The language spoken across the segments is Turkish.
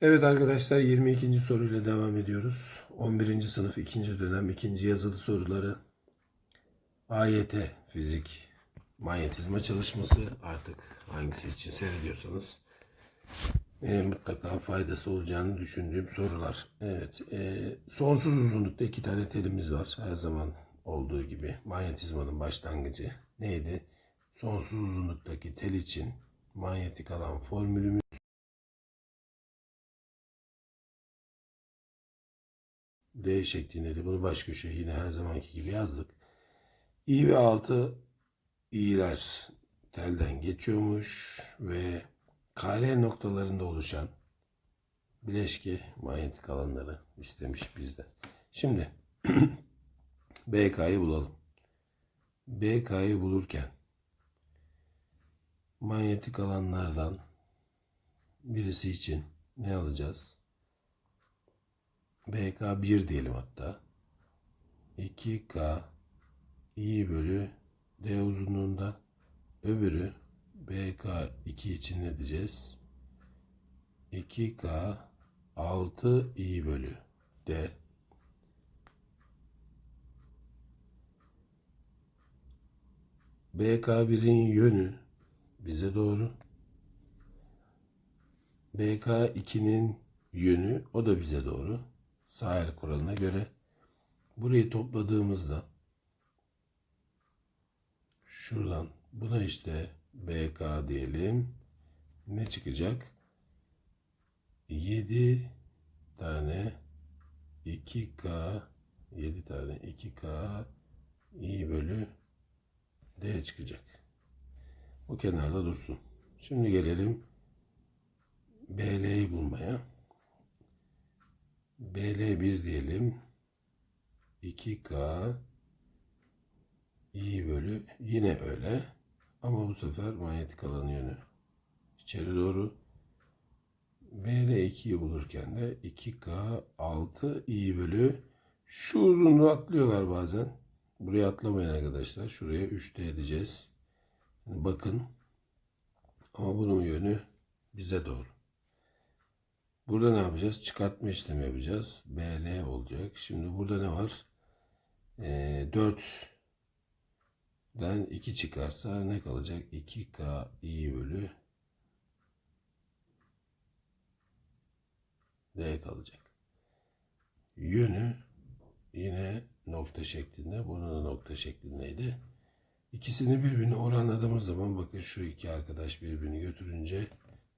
Evet arkadaşlar 22. soruyla devam ediyoruz. 11. sınıf 2. dönem 2. yazılı soruları AYT fizik manyetizma çalışması artık hangisi için seyrediyorsanız e, mutlaka faydası olacağını düşündüğüm sorular. Evet e, sonsuz uzunlukta iki tane telimiz var her zaman olduğu gibi manyetizmanın başlangıcı neydi? Sonsuz uzunluktaki tel için manyetik alan formülümüz D şeklinde de bunu baş köşeye yine her zamanki gibi yazdık. İ ve altı i'ler telden geçiyormuş ve kare noktalarında oluşan bileşke manyetik alanları istemiş bizden. Şimdi BK'yı bulalım. BK'yı bulurken manyetik alanlardan birisi için ne alacağız? BK 1 diyelim hatta. 2K i bölü D uzunluğunda öbürü BK 2 için ne diyeceğiz? 2K 6 i bölü D BK1'in yönü bize doğru. BK2'nin yönü o da bize doğru. Sahil kuralına göre burayı topladığımızda şuradan buna işte BK diyelim. Ne çıkacak? 7 tane 2K 7 tane 2K i bölü D çıkacak. Bu kenarda dursun. Şimdi gelelim BL'yi bulmaya. BL1 diyelim. 2K i bölü yine öyle. Ama bu sefer manyetik alan yönü içeri doğru. BL2'yi bulurken de 2K 6 i bölü şu uzunluğu atlıyorlar bazen. Buraya atlamayın arkadaşlar. Şuraya 3D edeceğiz. Bakın. Ama bunun yönü bize doğru. Burada ne yapacağız? Çıkartma işlemi yapacağız. BL olacak. Şimdi burada ne var? Ee, 4'den 2 çıkarsa ne kalacak? 2K i bölü D kalacak. Yönü yine nokta şeklinde. Bunun da nokta şeklindeydi. İkisini birbirine oranladığımız zaman bakın şu iki arkadaş birbirini götürünce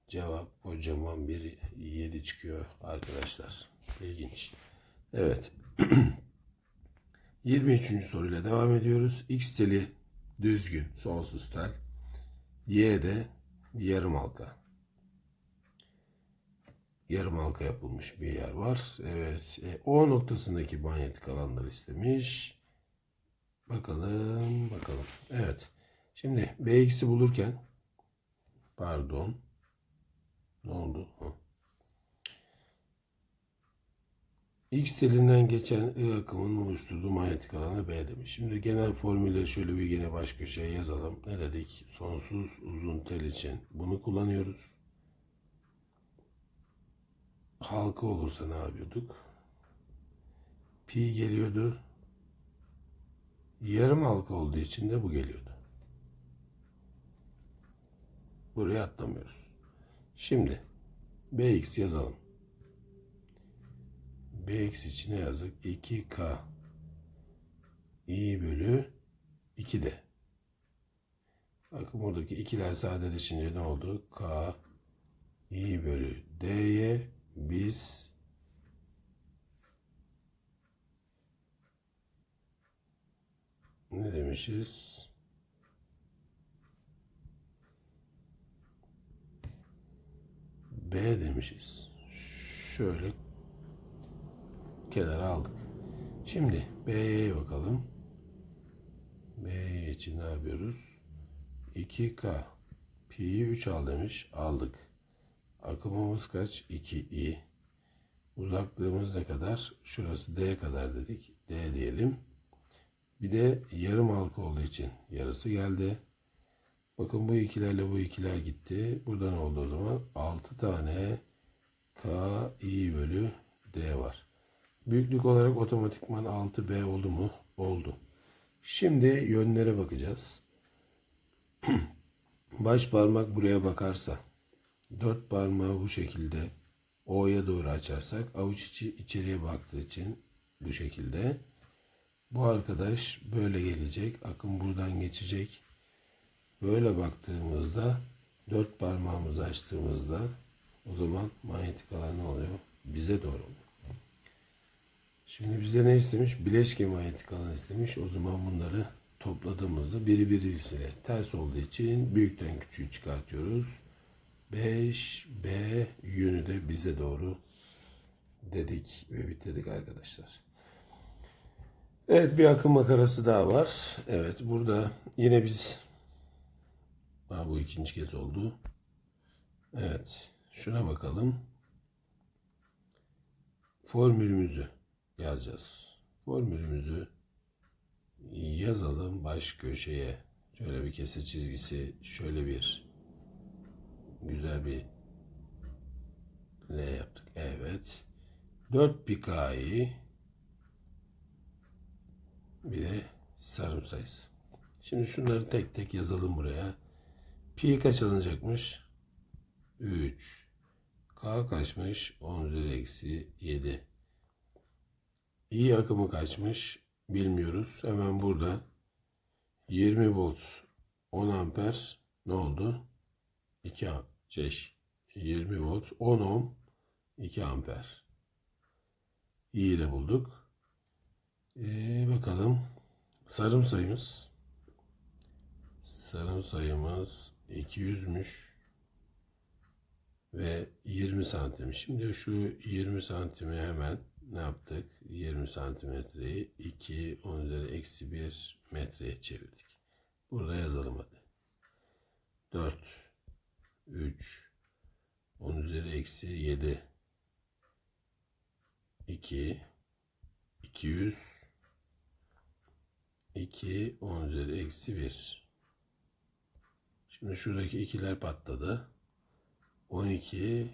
cevap kocaman bir 7 çıkıyor arkadaşlar. İlginç. Evet. 23. soruyla devam ediyoruz. X teli düzgün sonsuz tel. Y de yarım halka. Yarım halka yapılmış bir yer var. Evet. E, o noktasındaki manyetik alanları istemiş. Bakalım, bakalım. Evet. Şimdi Bx'i bulurken pardon. Ne oldu? X telinden geçen I akımının oluşturduğu manyetik alanı B demiş. Şimdi genel formülleri şöyle bir yine baş köşeye yazalım. Ne dedik? Sonsuz uzun tel için bunu kullanıyoruz. Halka olursa ne yapıyorduk? Pi geliyordu. Yarım halka olduğu için de bu geliyordu. Buraya atlamıyoruz. Şimdi Bx yazalım. Bx için ne yazdık? 2K i bölü 2 de. Bakın buradaki ikiler sadeleşince ne oldu? K i bölü d'ye biz ne demişiz? B demişiz. Şöyle kenara aldık. Şimdi B'ye bakalım. B için ne yapıyoruz? 2K Pi'yi 3 al demiş. Aldık. Akımımız kaç? 2i. Uzaklığımız ne kadar? Şurası d kadar dedik. D diyelim. Bir de yarım halka olduğu için yarısı geldi. Bakın bu ikilerle bu ikiler gitti. Burada ne oldu o zaman? 6 tane K I bölü D var. Büyüklük olarak otomatikman 6B oldu mu? Oldu. Şimdi yönlere bakacağız. Baş parmak buraya bakarsa, dört parmağı bu şekilde O'ya doğru açarsak, avuç içi içeriye baktığı için bu şekilde. Bu arkadaş böyle gelecek, akım buradan geçecek. Böyle baktığımızda, dört parmağımızı açtığımızda o zaman manyetik alan ne oluyor? Bize doğru oluyor. Şimdi bize ne istemiş? Bileşke manyetik alan istemiş. O zaman bunları topladığımızda biri birisiyle ters olduğu için büyükten küçüğü çıkartıyoruz. 5B yönü de bize doğru dedik ve bitirdik arkadaşlar. Evet bir akım makarası daha var. Evet burada yine biz ha, bu ikinci kez oldu. Evet şuna bakalım. Formülümüzü yazacağız. Formülümüzü yazalım baş köşeye. Şöyle bir kesir çizgisi, şöyle bir güzel bir L yaptık. Evet. 4 pikayı bir de sarım sayısı. Şimdi şunları tek tek yazalım buraya. Pi kaç alınacakmış? 3. K kaçmış? 10 üzeri eksi 7. İyi akımı kaçmış? Bilmiyoruz. Hemen burada 20 volt 10 amper ne oldu? 2 am- şey, 20 volt 10 ohm 2 amper. İyi de bulduk. Ee, bakalım sarım sayımız sarım sayımız 200'müş ve 20 santim. Şimdi şu 20 santimi hemen ne yaptık? 20 santimetreyi 2 10 üzeri eksi 1 metreye çevirdik. Burada yazalım hadi. 4 3 10 üzeri eksi 7 2 200 2 10 üzeri eksi 1 Şimdi şuradaki ikiler patladı. 12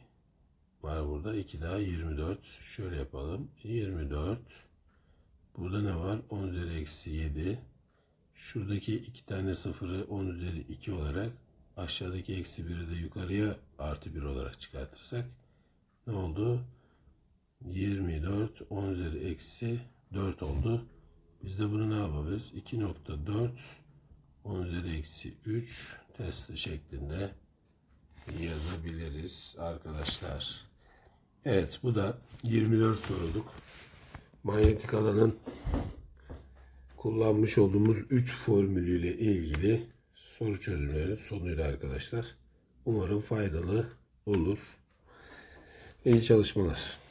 var burada. 2 daha 24. Şöyle yapalım. 24. Burada ne var? 10 üzeri eksi 7. Şuradaki iki tane sıfırı 10 üzeri 2 olarak aşağıdaki eksi 1'i de yukarıya artı 1 olarak çıkartırsak ne oldu? 24 10 üzeri eksi 4 oldu. Biz de bunu ne yapabiliriz? 2.4 10 üzeri eksi 3 testi şeklinde yazabiliriz arkadaşlar. Evet bu da 24 soruluk manyetik alanın kullanmış olduğumuz 3 formülüyle ilgili soru çözümlerinin sonuydu arkadaşlar. Umarım faydalı olur. İyi çalışmalar.